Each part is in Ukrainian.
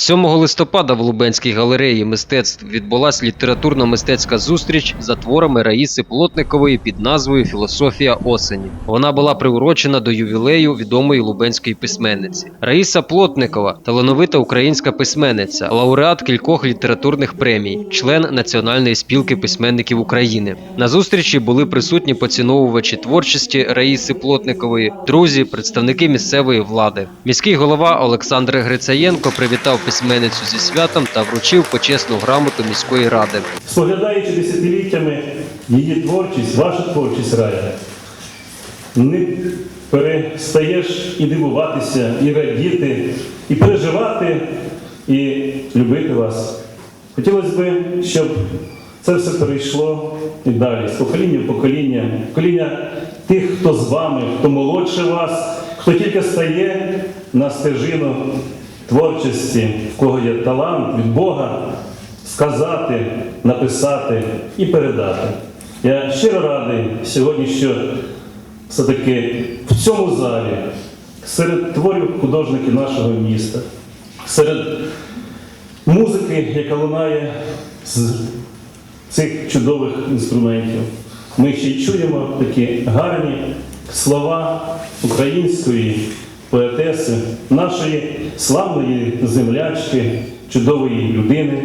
7 листопада в Лубенській галереї мистецтв відбулася літературно-мистецька зустріч за творами Раїси Плотникової під назвою Філософія осені. Вона була приурочена до ювілею відомої лубенської письменниці. Раїса Плотникова талановита українська письменниця, лауреат кількох літературних премій, член Національної спілки письменників України. На зустрічі були присутні поціновувачі творчості Раїси Плотникової, друзі, представники місцевої влади. Міський голова Олександр Грицаєнко привітав письменницю зі святом та вручив почесну грамоту міської ради. Споглядаючи десятиліттями її творчість, ваша творчість рая, не перестаєш і дивуватися, і радіти, і переживати, і любити вас. Хотілося б, щоб це все перейшло і далі, з покоління в покоління, покоління тих, хто з вами, хто молодше вас, хто тільки стає на стежину творчості, в кого є талант від Бога, сказати, написати і передати. Я щиро радий сьогодні, що все-таки в цьому залі, серед творів художників нашого міста, серед музики, яка лунає з цих чудових інструментів, ми ще й чуємо такі гарні слова української поетеси, нашої славної землячки, чудової людини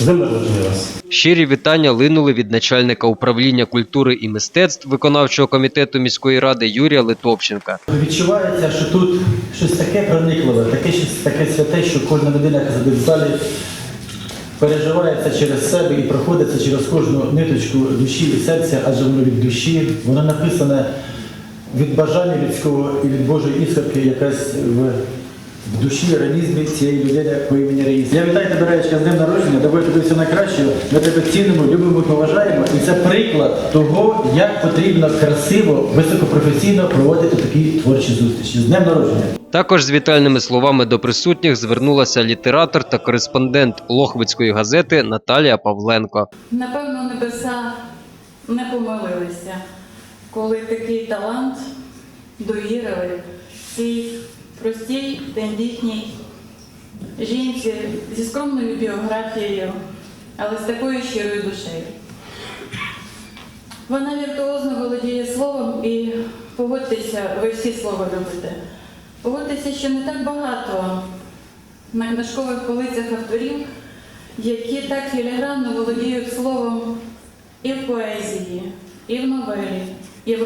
днем вас! Щирі вітання линули від начальника управління культури і мистецтв виконавчого комітету міської ради Юрія Литовченка. Відчувається, що тут щось таке проникливе, таке щось таке святе, що кожна людина, яка сидить в залі, переживає це через себе і проходить це через кожну ниточку душі і серця, адже воно від душі, воно написане від бажання людського і від Божої іскорки якась в, в душі, організмі цієї людини по імені Раїс. Я вітаю тебе, Раєчка, з днем народження, давай тобі все найкращого. Ми тебе цінимо, любимо поважаємо. І це приклад того, як потрібно красиво, високопрофесійно проводити такі творчі зустрічі. З днем народження! Також з вітальними словами до присутніх звернулася літератор та кореспондент Лохвицької газети Наталія Павленко. Напевно, небеса не помилилися, коли такий талант довірили цій простій, тендітній жінці зі скромною біографією, але з такою щирою душею. Вона віртуозно володіє словом і погодьтеся, ви всі слово любите. Погодьтеся, що не так багато на книжкових полицях авторів, які так філігранно володіють словом і в поезії, і в новелі, і.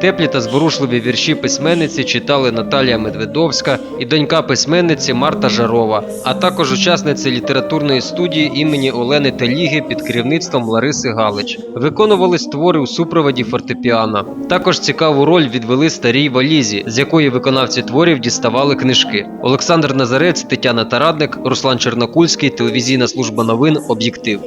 Теплі та зворушливі вірші письменниці читали Наталія Медведовська і донька письменниці Марта Жарова, а також учасниці літературної студії імені Олени Теліги під керівництвом Лариси Галич. Виконувались твори у супроводі фортепіано. Також цікаву роль відвели старій валізі, з якої виконавці творів діставали книжки. Олександр Назарець, Тетяна Тарадник, Руслан Чернокульський, телевізійна служба новин Об'єктив.